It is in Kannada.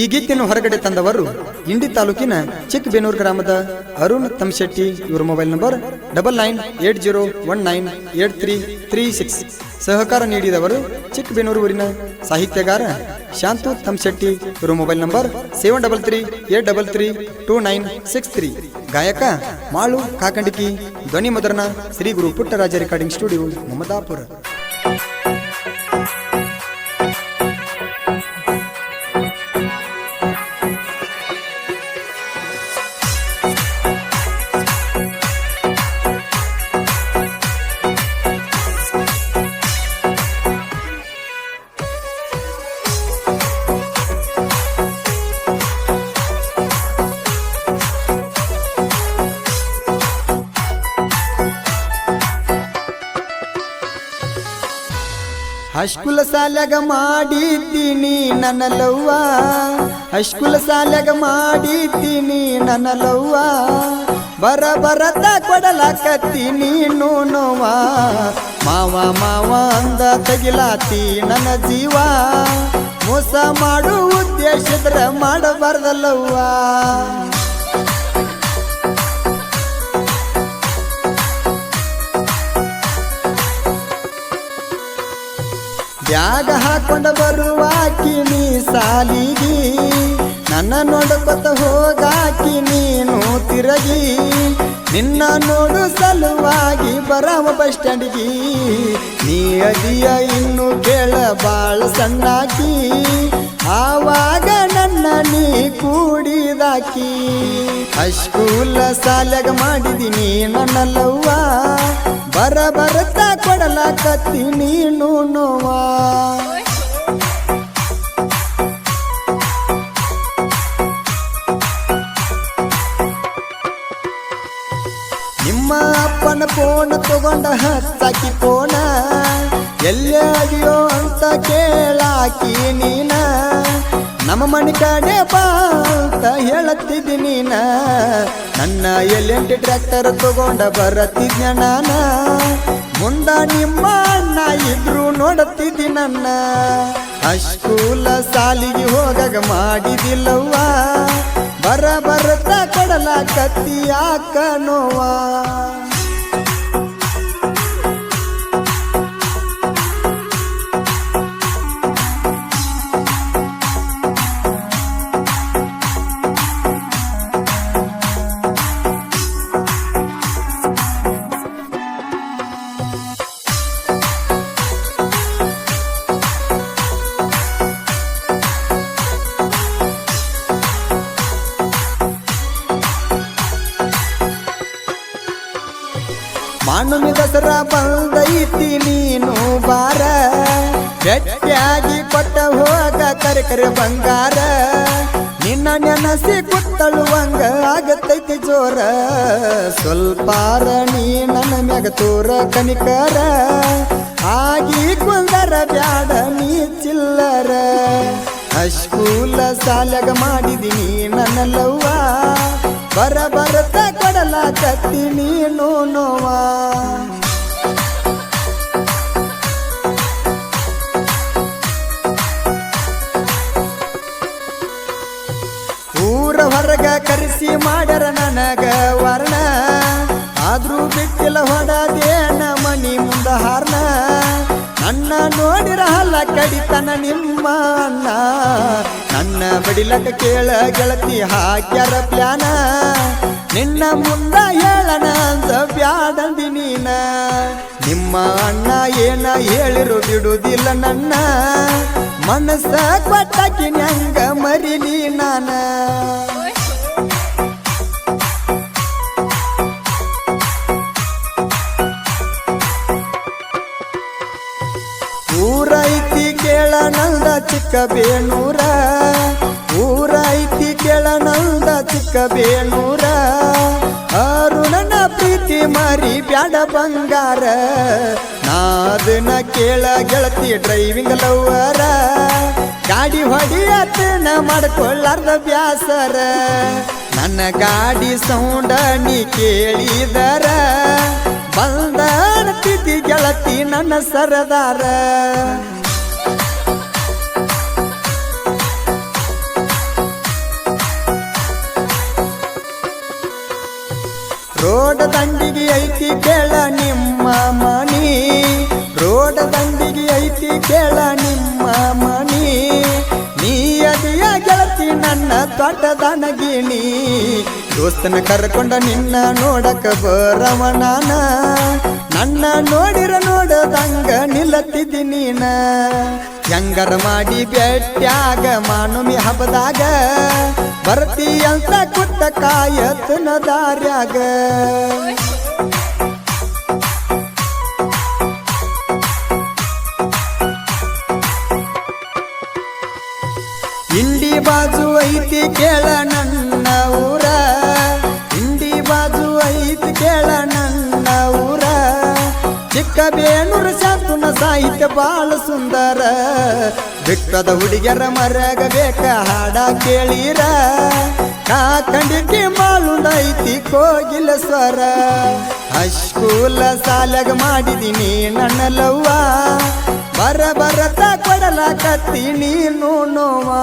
ಈ ಗೀತೆಯನ್ನು ಹೊರಗಡೆ ತಂದವರು ಇಂಡಿ ತಾಲೂಕಿನ ಚಿಕ್ಕಬೇನೂರು ಗ್ರಾಮದ ಅರುಣ್ ತಮ್ಶೆಟ್ಟಿ. ಇವರ mobile number double nine eight zero one nine eight three three six. ಸಹಕಾರ ನೀಡಿದವರು ಚಿಕ್ಕಬೇನೂರು ಊರಿನ ಸಾಹಿತ್ಯಗಾರ ಶಾಂತು ತಮ್ಶೆಟ್ಟಿ. ಇವರ mobile number seven double three eight double three two nine six three. ಗಾಯಕ ಮಾಳು ಕಾಕಂಡಿಕಿ ಧ್ವನಿ ಮದರ್ನ ಶ್ರೀ ಗುರು ಪುಟ್ಟರಾಜ ರೆಕಾರ್ಡಿಂಗ್ ಸ್ಟುಡಿಯೋ, ಮಮದಾಪುರ. ಹಶ್ಕುಲ ಸಾಲ್ಯಾಗ ಮಾಡಿದ್ದೀನಿ ನನ್ನ ಲವ್ವ. ಹಶ್ಕುಲ ಸಾಲ್ಯಾಗ ಮಾಡಿದ್ದೀನಿ ನನ್ನ ಲವ್ವ. ಬರ ಬರತ ಕೊಡಲಾಕತ್ತೀನಿ ನೋವ. ಮಾವ ಮಾವ ಅಂದ ತಗಿಲಾತಿ ನನ್ನ ಜೀವ. ಮೋಸ ಮಾಡು ಉದ್ದೇಶದ್ರ ಮಾಡಬಾರ್ದಲ್ಲವ್ವ ಬ್ಯಾಗ ಹಾಕೊಂಡ ಬರುವಾಕಿ ನೀ ಸಾಲಿಗಿ, ನನ್ನ ನೋಡಕೊತ ಹೋಗಾಕಿ ನೀನು ತಿರಗಿ ನಿನ್ನ ನೋಡು ಸಲುವಾಗಿ ಬರವ ಬಸ್ ಸ್ಟ್ಯಾಂಡ್ಗಿ. ನೀ ಅದಿಯ ಇನ್ನು ಕೇಳ ಬಾಳ ಸಣ್ಣಾಕಿ, ಆವಾಗ ನನ್ನ ನೀ ಕೂಡಿದಾಕಿ. ಹಸ್ಕೂಲ ಸಾಲಾಗ ಮಾಡಿದೀನಿ ನನ್ನ ಲವ್ವ ಬರ ಬರತ ಕೊಡಲಾಕತ್ತಿ ನೀನು ನೋವಾ. ನಿಮ್ಮ ಅಪ್ಪನ ಫೋನ್ ತಗೊಂಡ ಹತ್ತಾಕಿ ಫೋನ ಎಲ್ಲೇ ಅಂತ ಕೇಳಾಕಿ ನೀನ. ನಮ್ಮ ಮನೆ ಕಡೆ ಅಂತ ಹೇಳತ್ತಿದ್ದಿ ನೀನ. ನನ್ನ ಎಲ್ಲೆಂಟು ಟ್ರ್ಯಾಕ್ಟರ್ ತಗೊಂಡ ಬರತ್ತಿದ್ನ ನಾನ. ಮುಂದ ನಿಮ್ಮ ಅಣ್ಣ ಇದ್ರು ನೋಡತ್ತಿದ್ದಿ ನನ್ನ. ಅಶ್ಕೂಲ ಸಾಲಿಗೆ ಹೋಗಾಗ ಮಾಡಿದಿಲ್ಲವ್ವ ಬರ ಬರತ್ತ ಕೊಡಲ ಕತ್ತಿ ಯಾಕ ನೋವಾ ಮಾನುಮಿ ದಸರಾ ಬಂದೈತಿ ನೀನು ಬಾರ. ಗಟ್ಟಿಯಾಗಿ ಕೊಟ್ಟ ಹೋಗ ಕರೆ ಬಂಗಾರ. ನಿನ್ನ ನೆನಸಿ ಕುತ್ತಳುವಂಗ ಆಗತೈತಿ ಜೋರ. ಸ್ವಲ್ಪಾರ ನೀ ನನ್ನ ಮ್ಯಾಗ ತೋರ ಕನಿಕರ. ಆಗಿ ಕುಂದರ ಬ್ಯಾಡ ನೀ ಚಿಲ್ಲರ. ಅಶ್ಕೂಲ ಸಾಲಗ ಮಾಡಿದೀನಿ ನನ್ನ ಲವ್ವ. ಬರ ಬರತ ಕೊಡಲಾಕತ್ತಿ ನೀನು ನೋವಾ. ಊರ ಹೊರಗ ಕರೆಸಿ ಮಾಡ್ಯಾರ ನನಗ ವರ್ಣ. ಆದ್ರೂ ಬಿಟ್ಟಿಲ್ಲ ಹೊಡದೇನ ಮನಿ ಮುಂದ ಹಾರ್ನ. ನನ್ನ ನೋಡಿರ ಹಲ್ಲ ಕಡಿತನ ನಿಮ್ಮ ಅಣ್ಣ. ನನ್ನ ಬಡಿಲಕ ಕೇಳ ಗೆಳತಿ ಹಾಕ್ಯಾರ ಪ್ಲಾನ. ನಿನ್ನ ಮುಂದ ಹೇಳಣ ಅಂತ ಬ್ಯಾಡಂದಿ ನೀನ. ನಿಮ್ಮ ಅಣ್ಣ ಏನ ಹೇಳಿರು ಬಿಡುದಿಲ್ಲ ನನ್ನ. ಮನಸ್ಸ ಕೊಟ್ಟಾಕಿ ನಂಗ ಮರಿಲಿ ನಾನ. ನಂದ ಚಿಕ್ಕ ಬೇಣೂರ ಊರೈತಿ ಕೇಳ ನಂದ ಚಿಕ್ಕ ಬೇಣೂರ ಆರು ನನ್ನ ಪ್ರೀತಿ ಮಾರಿ ಬ್ಯಾಡ ಬಂಗಾರ. ನಾದನ ಕೇಳ ಗೆಳತಿ ಡ್ರೈವಿಂಗ್ ಲವರ ಗಾಡಿ ಹೊಡಿಯತನ ಮಾಡ್ಕೊಳ್ಳಾರ್ದ ಬ್ಯಾಸರ. ನನ್ನ ಗಾಡಿ ಸೌಂಡ ನೀ ಕೇಳಿದರ. ಬಂದ ಗೆಳತಿ ನನ್ನ ಸರದಾರ. ರೋಡ್ ದಂಡಿಗೆ ಐತಿ ಕೇಳ ನಿಮ್ಮ ಮನಿ. ರೋಡ ದಂಡಿಗೆ ಐತಿ ಕೇಳ ನಿಮ್ಮ ಮನಿ. ನೀ ಅದಿಯ ಗೆಳತಿ, ನನ್ನ ತೋಟದನಗಿಣಿ ದೋಸ್ತನ ಕರ್ಕೊಂಡ ನಿನ್ನ ನೋಡಕ ಬರವನಾನ ನನ್ನ ನೋಡಿರ ನೋಡದಂಗ ನಿಲ್ಲತ್ತಿದ್ದಿ ನೀನ. ಹೆಂಗರ ಮಾಡಿ ಬೆಟ್ಟ್ಯಾಗ ಮಾನುಮಿ ಹಬ್ಬದಾಗ ಬರ್ತಿ ಅಂತ ಕುಟ್ಟ ಕಾಯತ್ನ ದಾರ್ಯಾಗ. ಇಂಡಿ ಬಾಜು ಐತಿ ಕೇಳ ನನ್ನ ಊರ. ಇಂಡಿ ಬಾಜು ಐತಿ ಕೇಳ ನನ್ನ ಊರ. ಚಿಕ್ಕ ಬೇಣೂರು ಶಾಂತುನ ಸಾಹಿತ್ಯ ಬಾಳ ಸುಂದರ. ಬಿಟ್ಟದ ಹುಡುಗಿಯರ ಮರಗ ಬೇಕ ಹಾಡ ಕೇಳಿರ? ಕಾಕಂಡಿಗೆ ನೈತಿ ಕೋಗಿಲ ಸ್ವರ. ಅಶ್ಕೂಲ ಸಾಲಗ ಮಾಡಿದೀನಿ ನನ್ನ ಲವ್ವ ಬರ ಬರತ ಕೊಡಲ ಕತ್ತಿ ನೀನು ನೋವಾ.